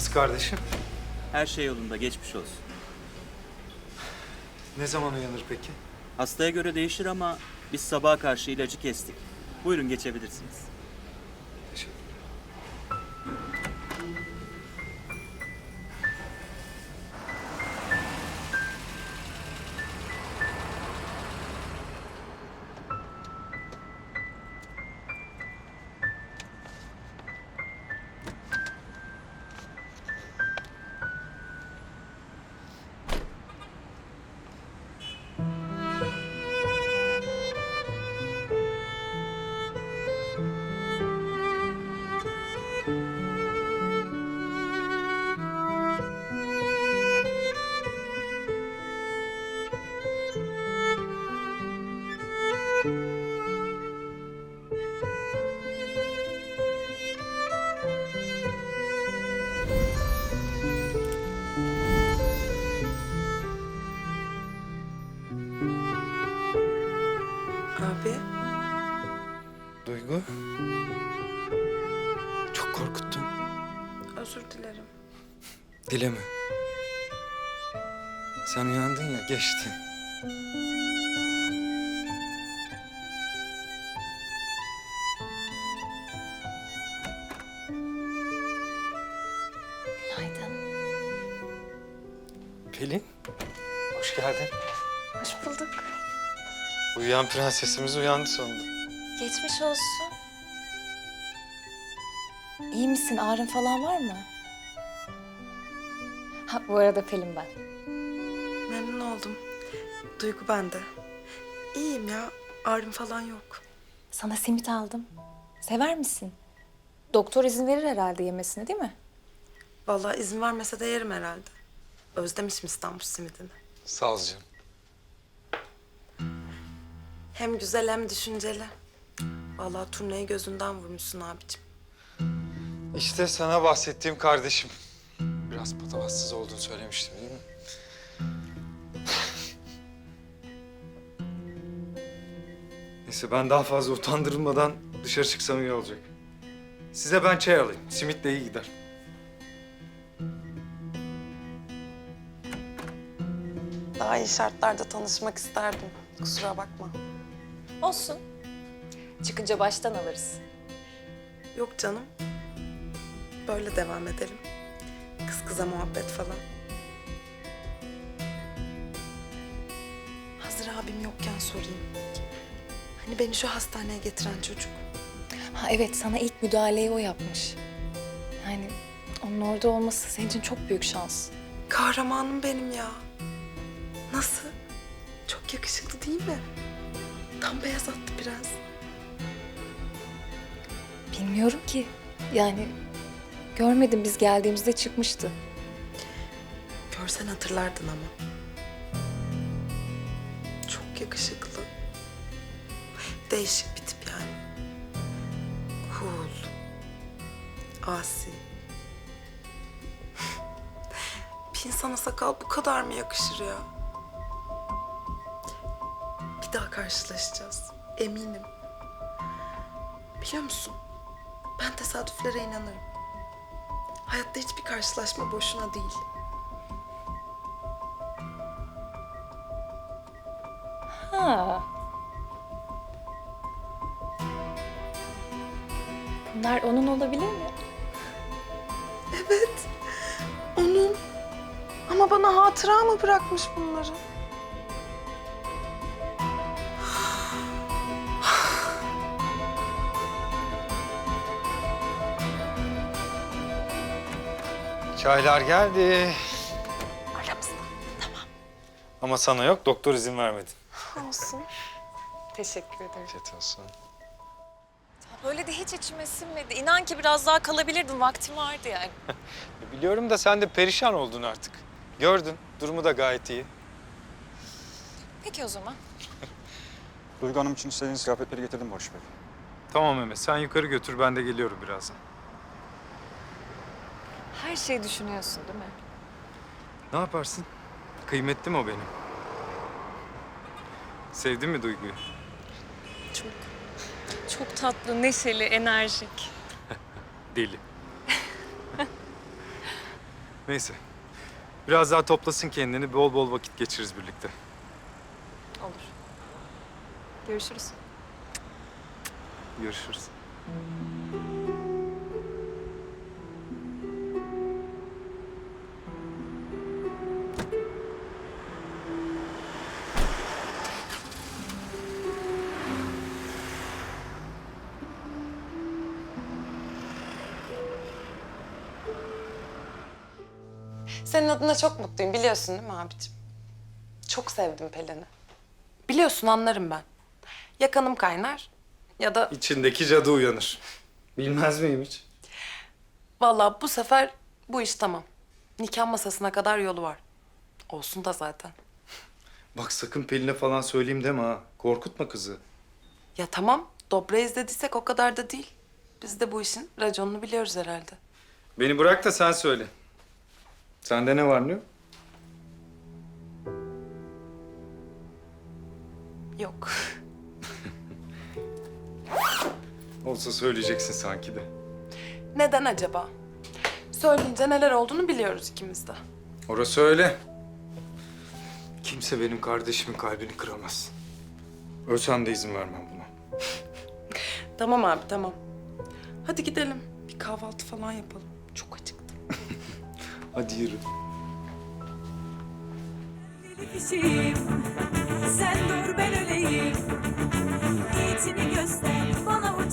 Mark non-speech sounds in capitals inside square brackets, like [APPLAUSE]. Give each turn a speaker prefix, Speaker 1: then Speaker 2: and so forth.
Speaker 1: Nasıl kardeşim?
Speaker 2: Her şey yolunda, geçmiş olsun.
Speaker 1: Ne zaman uyanır peki?
Speaker 2: Hastaya göre değişir ama biz sabaha karşı ilacı kestik. Buyurun geçebilirsiniz.
Speaker 3: Abi,
Speaker 1: Duygu? Çok korkuttun.
Speaker 3: özür dilerim.
Speaker 1: Dileme. Sen uyandın ya geçti.
Speaker 4: Günaydın.
Speaker 1: Pelin. Hoş geldin.
Speaker 4: Hoş bulduk.
Speaker 1: Uyuyan prensesimiz uyandı sonunda.
Speaker 4: Geçmiş olsun. İyi misin? Ağrın falan var mı? Ha bu arada Pelin ben.
Speaker 3: Memnun oldum. Duygu bende. İyiyim ya, ağrım falan yok.
Speaker 4: Sana simit aldım. Sever misin? Doktor izin verir herhalde yemesine değil mi?
Speaker 3: Vallahi izin vermese de yerim herhalde. Özlemişim İstanbul simidini.
Speaker 1: Sağ ol canım.
Speaker 3: Hem güzel hem düşünceli. Vallahi turnayı gözünden vurmuşsun abicim.
Speaker 1: İşte sana bahsettiğim kardeşim. Biraz patavatsız olduğunu söylemiştim değil mi? Neyse ben daha fazla utandırılmadan dışarı çıksam iyi olacak. Size ben çay alayım. Simit de iyi gider.
Speaker 3: Daha iyi şartlarda tanışmak isterdim. Kusura bakma.
Speaker 4: Olsun. Çıkınca baştan alırız.
Speaker 3: Yok canım. Böyle devam edelim. Kız kıza muhabbet falan. Hazır abim yokken sorayım. Hani beni şu hastaneye getiren çocuk.
Speaker 4: Ha evet sana ilk müdahaleyi o yapmış. Yani onun orada olması senin için çok büyük şans.
Speaker 3: Kahramanım benim ya. Nasıl? Çok yakışıklı değil mi? Tam beyaz attı biraz.
Speaker 4: Bilmiyorum ki. Yani görmedim biz geldiğimizde çıkmıştı.
Speaker 3: Görsen hatırlardın ama. Çok yakışıklı. Değişik bir tip yani. Cool. Asi. bir insana sakal bu kadar mı yakışır ya? Bir daha karşılaşacağız. Eminim. Biliyor musun? Ben tesadüflere inanırım. Hayatta hiçbir karşılaşma boşuna değil.
Speaker 4: Ha. Bunlar onun olabilir mi?
Speaker 3: Evet. Onun. Ama bana hatıra mı bırakmış bunları?
Speaker 1: Çaylar geldi.
Speaker 3: Aramızda. Tamam.
Speaker 1: Ama sana yok, doktor izin vermedi.
Speaker 3: Olsun. Teşekkür ederim.
Speaker 1: Afiyet olsun.
Speaker 4: Böyle de hiç içime sinmedi. İnan ki biraz daha kalabilirdim. Vaktim vardı yani. [LAUGHS]
Speaker 1: Biliyorum da sen de perişan oldun artık. Gördün, durumu da gayet iyi.
Speaker 4: Peki o zaman.
Speaker 5: Duygu Hanım için istediğiniz kıyafetleri getirdim Barış Bey.
Speaker 1: Tamam Mehmet, sen yukarı götür, ben de geliyorum birazdan.
Speaker 4: Her şeyi düşünüyorsun değil mi?
Speaker 1: Ne yaparsın? Kıymetli mi o benim? Sevdin mi Duygu'yu?
Speaker 4: Çok. Çok tatlı, neşeli, enerjik. [LAUGHS]
Speaker 1: Deli. [LAUGHS] Neyse. Biraz daha toplasın kendini. Bol bol vakit geçiririz birlikte.
Speaker 6: Olur. Görüşürüz.
Speaker 1: Görüşürüz.
Speaker 3: Senin adına çok mutluyum biliyorsun değil mi abicim? Çok sevdim Pelin'i. Biliyorsun anlarım ben. Ya kanım kaynar ya da
Speaker 1: İçindeki cadı uyanır. Bilmez miyim hiç?
Speaker 3: vallahi bu sefer bu iş tamam. Nikah masasına kadar yolu var. Olsun da zaten.
Speaker 1: Bak sakın Pelin'e falan söyleyeyim deme ha. Korkutma kızı.
Speaker 3: Ya tamam dobra izlediysek o kadar da değil. Biz de bu işin raconunu biliyoruz herhalde.
Speaker 1: Beni bırak da sen söyle. Sende ne var ne yok?
Speaker 3: Yok. [LAUGHS]
Speaker 1: Olsa söyleyeceksin sanki de.
Speaker 3: Neden acaba? Söyleyince neler olduğunu biliyoruz ikimiz de.
Speaker 1: Orası öyle. Kimse benim kardeşimin kalbini kıramaz. Ölsem de izin vermem buna. [LAUGHS]
Speaker 3: Tamam abi tamam. Hadi gidelim. Bir kahvaltı falan yapalım. Çok acıktım. [LAUGHS]
Speaker 1: Hadi yürü.
Speaker 7: Sen dur ben öleyim. Niyetini göster Bana koşarak